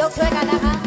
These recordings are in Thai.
ยกช่วยกันนะคะ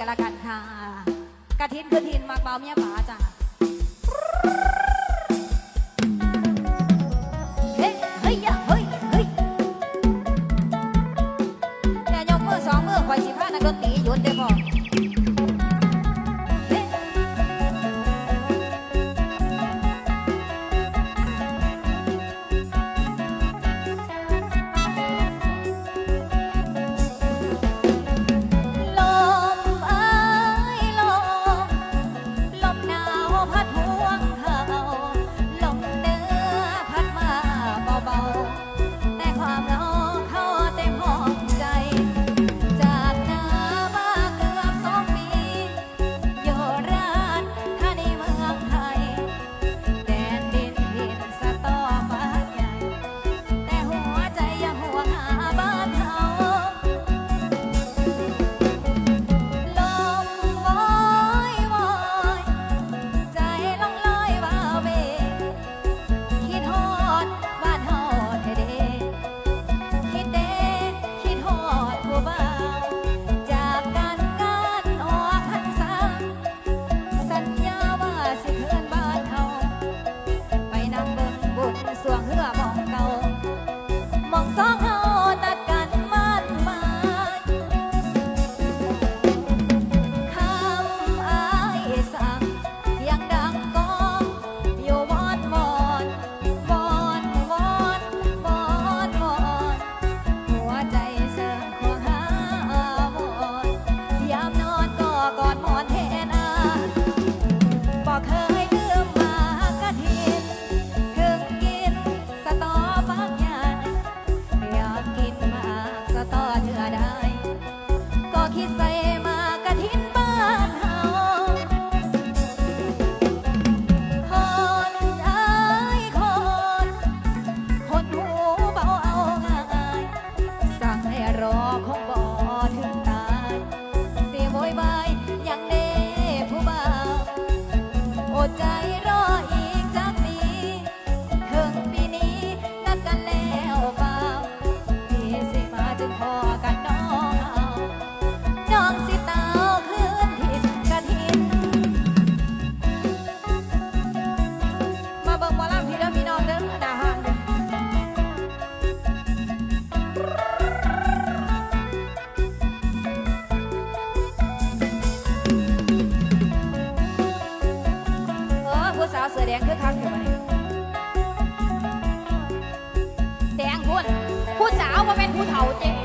กันละกันค่ะกระทินคือทินมากเบาเมียป๋าจ้ะเฮ้ยเฮ้ยเฮ้ยเฮ้ยแต่ยกมือสองมือควายสิบห้านักดนตรีหยุดได้พอ สาวเสือแดงคือคักอยู่ไหแดงพุ่นผู้สาวว่าเป็นผู้เฒ่าเจ๊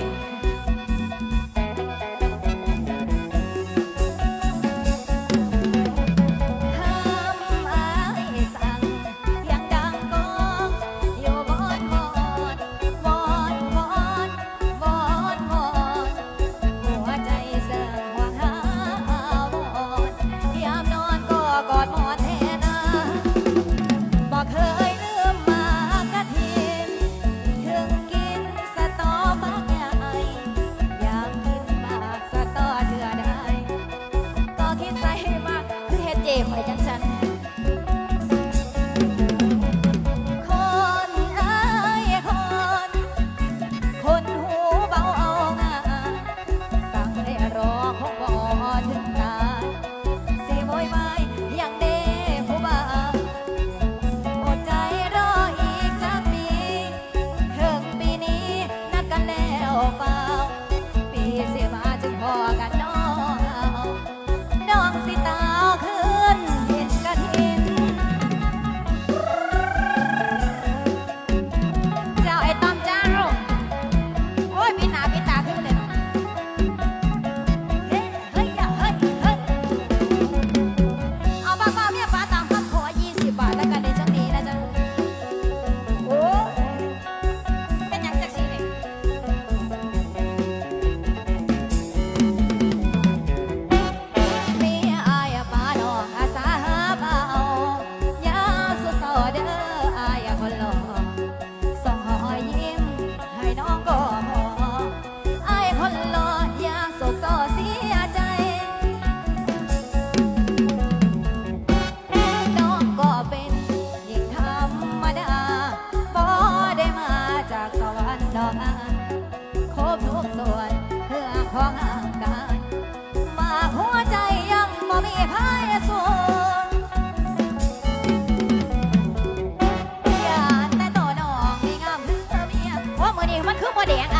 แดงไอ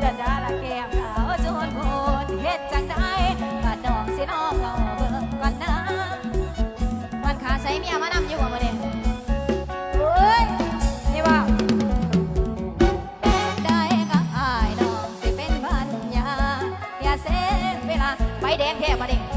แต่ดาละแกงมขาวจนโพนเฮ็ดจังได้บาดดอกสิน้องเราเบิ่งกันนะวันขาใส่เมียมานำอยู่บ่มื้อนี้เฮ้ยนี่ว่าได้กับอายน้องสิเป็นบัญญาอยาเสีเวลาไปแดงแท้บ่เด็ง